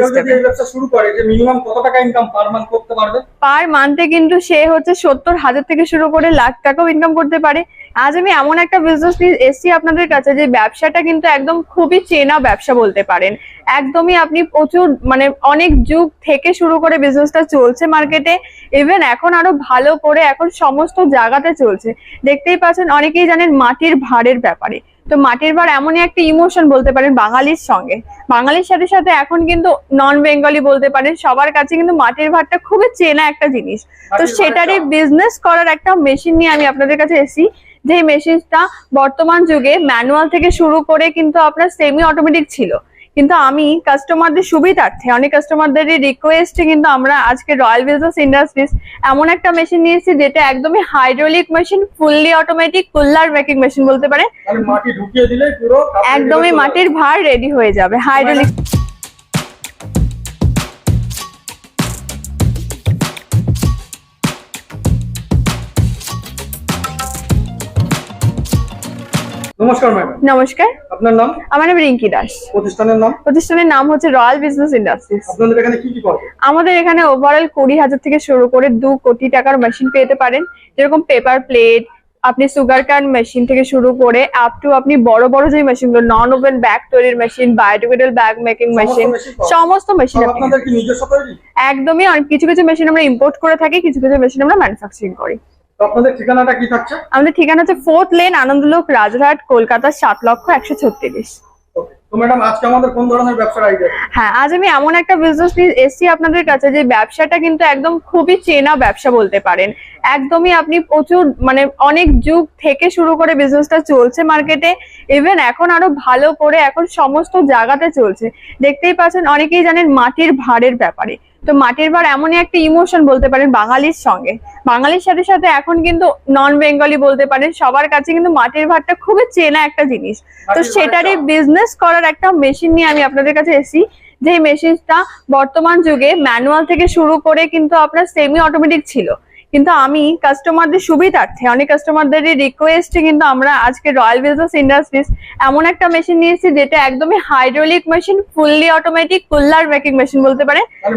কেউ যদি সিস্টেমে ব্যবসা শুরু করে যে মিনিমাম কত টাকা ইনকাম পার মান্থ করতে পারবে? পার মান্থে কিন্তু সে হচ্ছে সত্তর হাজার থেকে শুরু করে লাখ টাকাও ইনকাম করতে পারে। আজ আমি এমন একটা বিজনেস নিয়ে এসছি আপনাদের কাছে যে ব্যবসাটা কিন্তু একদম খুবই চেনা ব্যবসা বলতে পারেন। একদমই আপনি প্রচুর মানে অনেক যুগ থেকে শুরু করে বিজনেসটা চলছে মার্কেটে ইভেন এখন আরও ভালো করে এখন সমস্ত জায়গাতে চলছে। দেখতেই পাচ্ছেন অনেকেই জানেন মাটির ভাড়ের ব্যাপারে। তো মাটির ভাড় এমনই একটা ইমোশন বলতে পারেন বাঙালির সঙ্গে। বাঙালির সাথে সাথে এখন কিন্তু নন বেঙ্গলি বলতে পারেন সবার কাছে কিন্তু মাটির ভাড়টা খুবই চেনা একটা জিনিস। তো সেটারই বিজনেস করার একটা মেশিন নিয়ে আমি আপনাদের কাছে এসি যে মেশিনটা বর্তমান যুগে ম্যানুয়াল থেকে শুরু করে কিন্তু আপনার সেমি অটোমেটিক ছিল। কিন্তু আমি কাস্টমারদের সুবিধার্থে অনেক কাস্টমারদেরই রিকোয়েস্টে কিন্তু আমরা আজকে রয়্যাল বিজনেস ইন্ডাস্ট্রিজ এমন একটা মেশিন নিয়েছি যেটা একদমই হাইড্রোলিক মেশিন ফুললি অটোমেটিক কুল্লার মেকিং মেশিন বলতে পারে। একদমই মাটির ভার রেডি হয়ে যাবে হাইড্রোলিক নমস্কার ম্যাডাম। নমস্কার। আপনার নাম? আমার নাম রিঙ্কি দাস। প্রতিষ্ঠানের নাম? প্রতিষ্ঠানের নাম হচ্ছে রয়্যাল বিজনেস ইন্ডাস্ট্রিজ আপনাদের এখানে কি কি পাবে আমাদের এখানে ওভারঅল কুড়ি হাজার থেকে শুরু করে দু কোটি টাকার মেশিন পেতে পারেন। যেরকম পেপার প্লেট আপনি সুগার মেশিন থেকে শুরু করে আপ টু আপনি বড় বড় যে মেশিনগুলো নন ওভেন ব্যাগ তৈরির machine biodegradable bag making machine? সমস্ত মেশিন একদমই কিছু কিছু মেশিন আমরা ইম্পোর্ট করে থাকি কিছু কিছু মেশিন আমরা ম্যানুফ্যাকচারিং করি। আপনাদের ঠিকানাটা কি থাকছে? আমাদের ঠিকানা হচ্ছে ফোর্থ লেন আনন্দলোক রাজরহাট কলকাতা সাত লক্ষ একশো ছত্রিশ। Okay. তো ম্যাডাম আজকে আমাদের কোন ধরনের ব্যবসার আইডিয়া হ্যাঁ আজ আমি এমন একটা বিজনেস নিয়ে এসছি আপনাদের কাছে যে ব্যবসাটা কিন্তু একদম খুবই চেনা ব্যবসা বলতে পারেন। একদমই আপনি প্রচুর মানে অনেক যুগ থেকে শুরু করে বিজনেসটা চলছে মার্কেটে ইভেন এখন আরও ভালো করে এখন সমস্ত জায়গাতে চলছে। দেখতেই পাচ্ছেন অনেকেই জানেন মাটির ভাড়ের ব্যাপারে। তো মাটির ভাড় এমনই একটা ইমোশন বলতে পারেন বাঙালির সঙ্গে। বাঙালির সাথে সাথে এখন কিন্তু নন বেঙ্গলি বলতে পারেন সবার কাছে কিন্তু মাটির ভাড়টা খুবই চেনা একটা জিনিস। তো সেটারই বিজনেস করার একটা মেশিন নিয়ে আমি আপনাদের কাছে এসি যে মেশিনটা বর্তমান যুগে ম্যানুয়াল থেকে শুরু করে কিন্তু আপনার সেমি অটোমেটিক ছিল। কিন্তু আমি কাস্টমারদের সুবিধার্থে অনেক কাস্টমারদেরই রিকোয়েস্টে কিন্তু আমরা আজকে রয়্যাল বিজনেস ইন্ডাস্ট্রিজ এমন একটা মেশিন নিয়েছি যেটা একদমই হাইড্রোলিক মেশিন ফুললি অটোমেটিক কুল্লার মেকিং মেশিন বলতে পারে। মানে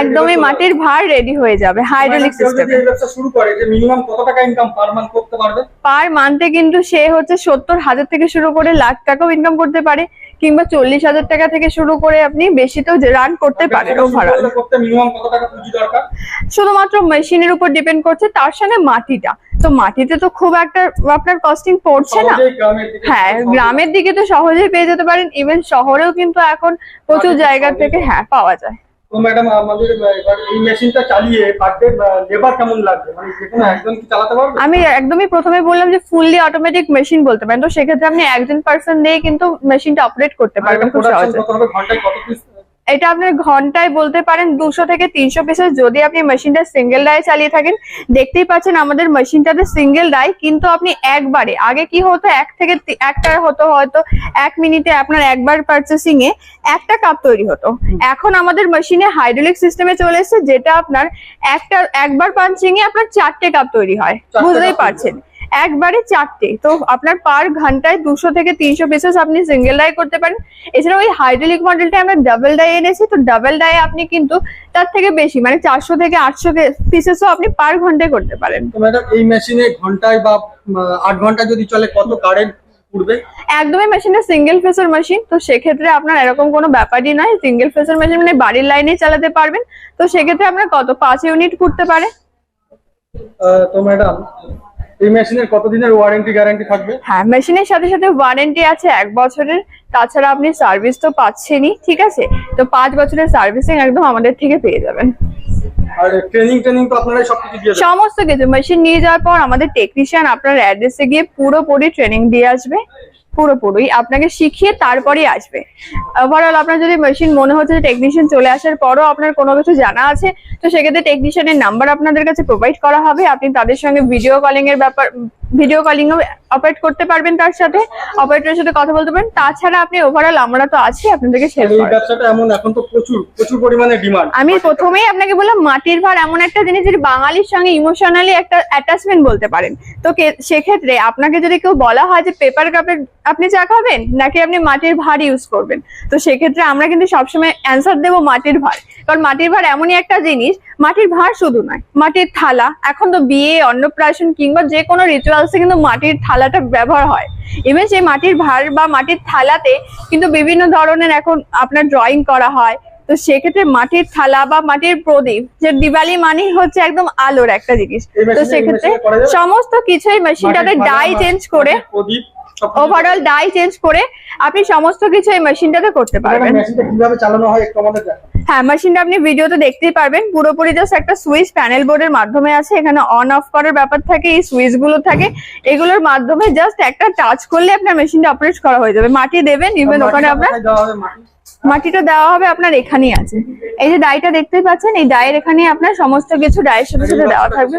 একদমই মাটির ভার রেডি হয়ে যাবে। হাইড্রোলিক সিস্টেমে এই ব্যবসা শুরু করে যে মিনিমাম কত টাকা ইনকাম পার মান্থ করতে পারবে? পার মান্থে কিন্তু সে হচ্ছে সত্তর হাজার থেকে শুরু করে লাখ টাকাও ইনকাম করতে পারে। কিংবা চল্লিশ হাজার টাকা থেকে শুরু করে আপনি বেশি তো রান করতে পারেন ওভারঅল শুধুমাত্র মেশিনের উপর ডিপেন্ড করছে তার সঙ্গে মাটিটা। তো মাটিতে তো খুব একটা আপনার কস্টিং পড়ছে না। হ্যাঁ গ্রামের দিকে তো সহজেই পেয়ে যেতে পারেন। ইভেন শহরেও কিন্তু এখন প্রচুর জায়গা থেকে হ্যাঁ পাওয়া যায়। তো ম্যাডাম আমাদের এবার এই মেশিনটা চালিয়ে পার ডে লেবার কেমন লাগবে? মানে যে একজন কি চালাতে পারবে? আমি একদমই প্রথমে বললাম যে ফুললি অটোমেটিক মেশিন বলতে পারেন। তো সেক্ষেত্রে আপনি একজন পার্সন দিয়ে কিন্তু মেশিনটা অপারেট করতে পারবেন খুব সহজে। ঘন্টায় কত পিস এটা আপনার ঘন্টায় বলতে পারেন দুশো থেকে তিনশো পিসের যদি আপনি মেশিনটা সিঙ্গেল ডাই চালিয়ে থাকেন দেখতেই পাচ্ছেন আমাদের মেশিনটাতে সিঙ্গেল ডাই কিন্তু আপনি একবারে আগে কি হতো এক থেকে একটা হতো হয়তো এক মিনিটে আপনার একবার পারচেসিং এ একটা কাপ তৈরি হতো। এখন আমাদের মেশিনে হাইড্রোলিক সিস্টেমে চলে এসেছে যেটা আপনার একটা একবার পাঞ্চিং এ আপনার চারটে কাপ তৈরি হয়। বুঝতেই পারছেন? একবারে চারটে। তো আপনার পার ঘন্টায় দুশো থেকে তিনশো পিসেস আপনি সিঙ্গেল ডাই করতে পারেন। এছাড়া ওই হাইড্রোলিক মডেলটা আমরা ডাবল ডাই এনেছি তো ডাবল ডাই আপনি কিন্তু তার থেকে বেশি মানে চারশো থেকে আটশো পিসেসও আপনি পার ঘন্টায় করতে পারেন। ম্যাডাম এই মেশিনে ঘন্টায় বা আট ঘণ্টা যদি চলে কত কারেন্ট উঠবে? একদমই মেশিনটা সিঙ্গেল ফেসের মেশিন তো সেক্ষেত্রে আপনার এরকম কোনো ব্যাপারই নয় সিঙ্গেল ফেসের মেশিন মানে বাড়ির লাইনে চালাতে পারবেন। তো সেক্ষেত্রে আপনার কত? পাঁচ ইউনিট করতে পারে। তো ম্যাডাম এই মেশিনের কতদিনের ওয়ারেন্টি গ্যারান্টি থাকবে? হ্যাঁ মেশিনের সাথে সাথে ওয়ারেন্টি আছে এক বছরের। তাছাড়া আপনি সার্ভিস তো পাচ্ছেনই ঠিক আছে? তো পাঁচ বছরের সার্ভিসিং একদম আমাদের থেকে পেয়ে যাবেন। আর ট্রেনিং ট্রেনিং তো আপনারাই সবকিছু দিয়ে সমস্ত কিছু। মেশিন নিয়ে যাওয়ার পর আমাদের টেকনিশিয়ান আপনার অ্যাড্রেসে গিয়ে পুরোপুরি ট্রেনিং দিয়ে আসবে। পুরোপুরি আপনাকে শিখিয়ে তারপরেই আসবে। ওভারঅল আপনার যদি মেশিন মনে হচ্ছে যে টেকনিশিয়ান চলে আসার পরও আপনার কোনো কিছু জানা আছে, তো সেক্ষেত্রে টেকনিশিয়ানের নাম্বার আপনাদের কাছে প্রোভাইড করা হবে। আপনি তাদের সঙ্গে ভিডিও কলিং এর ব্যাপার ভিডিও কলিং অপারেট করতে পারবেন তার সাথে অপারেটরের সাথে কথা বলতে পারেন তাছাড়া আপনি ওভারঅল আমরা তো আছি আপনাদেরকে হেল্প এই ব্যবসাটা এমন এখন তো প্রচুর প্রচুর পরিমাণে ডিমান্ড আমি প্রথমেই আপনাকে বললাম মাটির ভার এমন একটা জিনিস যেটি বাঙালির সঙ্গে ইমোশনালি একটা অ্যাটাচমেন্ট বলতে পারেন। তো সেক্ষেত্রে আপনাকে যদি কেউ বলা হয় যে পেপার কাপের আপনি চা খাবেন? নাকি আপনি মাটির ভার ইউজ করবেন? তো সেক্ষেত্রে আমরা কিন্তু সবসময় অ্যান্সার দেবো মাটির ভার। কারণ মাটির ভার এমনই একটা জিনিস মাটির ভার শুধু নয় মাটির থালা এখন তো বিয়ে অন্নপ্রাশন কিংবা যে কোনো রিচুয়ালসে কিন্তু মাটির থালাটা ব্যবহার হয়। ইভেন সেই মাটির ভার বা মাটির থালাতে কিন্তু বিভিন্ন ধরনের এখন আপনার ড্রয়িং করা হয়। তো সেক্ষেত্রে মাটির থালা বা মাটির প্রদীপ যে দিওয়ালি মানে হচ্ছে একদম আলোর একটা জিনিস। তো সেক্ষেত্রে? সমস্ত কিছুই মেশিনটাতে ডাই চেঞ্জ করে প্রদীপ ওভারঅল ডাই চেঞ্জ করে আপনি সমস্ত কিছু এই মেশিনটাতে করতে পারবেন। মেশিনটা কীভাবে চালানো হয় একটু আমাদের দেখান। হ্যাঁ মেশিনটা আপনি ভিডিওতে দেখতেই পারবেন। পুরোপুরি জাস্ট একটা সুইচ প্যানেল বোর্ডের মাধ্যমে আছে। এখানে অন অফ করার ব্যাপার থাকে এই সুইচগুলো থাকে। এগুলোর মাধ্যমে জাস্ট একটা টাচ করলে আপনার মেশিনটা অপারেট করা হয়ে যাবে। মাটি দেবেন ইভেন ওখানে আপনার মাটিটা দেওয়া হবে আপনার এখানেই আছে। এই যে ডাইটা দেখতেই পাচ্ছেন এই ডায়ের এখানে আপনার সমস্ত কিছু ডায়ের সাথে সাথে দেওয়া থাকবে।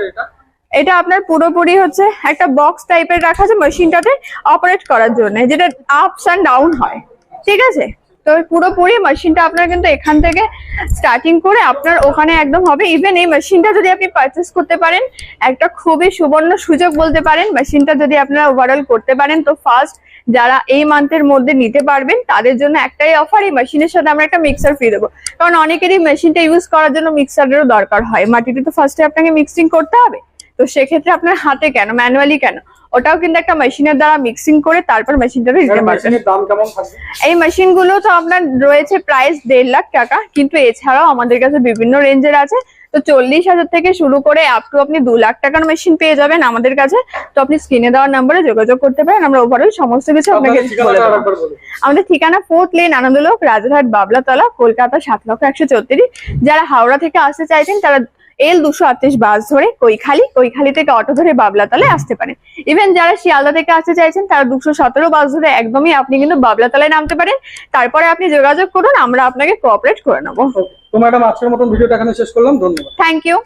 এটা আপনার পুরোপুরি হচ্ছে একটা বক্স টাইপের রাখা আছে মেশিনটাতে অপারেট করার জন্য, যেটা আপস অ্যান্ড ডাউন হয়। ঠিক আছে? তো পুরোপুরি মেশিনটা আপনার কিন্তু এখান থেকে স্টার্টিং করে আপনার ওখানে একদম হবে। ইভেন এই মেশিনটা যদি আপনি পারচেস করতে পারেন, একটা খুবই সুবর্ণ সুযোগ বলতে পারেন মেশিনটা যদি আপনারা ওভারঅল করতে পারেন, তো ফার্স্ট যারা এই মান্থের মধ্যে নিতে পারবেন, তাদের জন্য একটাই অফার এই মেশিনের সাথে আমরা একটা মিক্সার ফ্রি দেবো। কারণ অনেকেরই মেশিনটা ইউজ করার জন্য মিক্সারেরও দরকার হয়। মাটিতে তো ফার্স্টে আপনাকে মিক্সিং করতে হবে। তো সেক্ষেত্রে আপনার হাতে কেন? ম্যানুয়ালি কেন? ওটাও কিন্তু একটা মেশিনের দ্বারা মিক্সিং করে তারপর মেশিনটাতে দিতে পারবেন। এই মেশিনগুলো তো আপনার রয়েছে প্রাইস দেড় লাখ টাকা কিন্তু এছাড়াও আমাদের কাছে বিভিন্ন রেঞ্জের আছে। তো চল্লিশ হাজার থেকে শুরু করে আপ টু আপনি দু লাখ টাকার মেশিন পেয়ে যাবেন আমাদের কাছে। তো আপনি স্ক্রিনে দেওয়ার নাম্বারে যোগাযোগ করতে পারেন। আমরা ওভারঅল সমস্ত কিছু আপনাকে আমাদের ঠিকানা ফোর্থ লেন আনন্দলোক রাজারহাট বাবলাতলা কলকাতা সাত লক্ষ একশো চৌত্রিশ। যারা হাওড়া থেকে আসতে চাইছেন তারা এল দুশো আটত্রিশ বাস ধরে কৈখালি কৈখালি থেকে অটো ধরে বাবলাতলায় আসতে পারেন ইভেন যারা শিয়ালদা থেকে আসতে চাইছেন তারা দুশো সতেরো বাস ধরে একদমই আপনি কিন্তু বাবলাতলায় নামতে পারেন। তারপরে আপনি যোগাযোগ করুন আমরা আপনাকে কোঅপারেট করে নেব। তোমার একটা মাছের মতন ভিডিওটা এখানে শেষ করলাম ধন্যবাদ। Thank you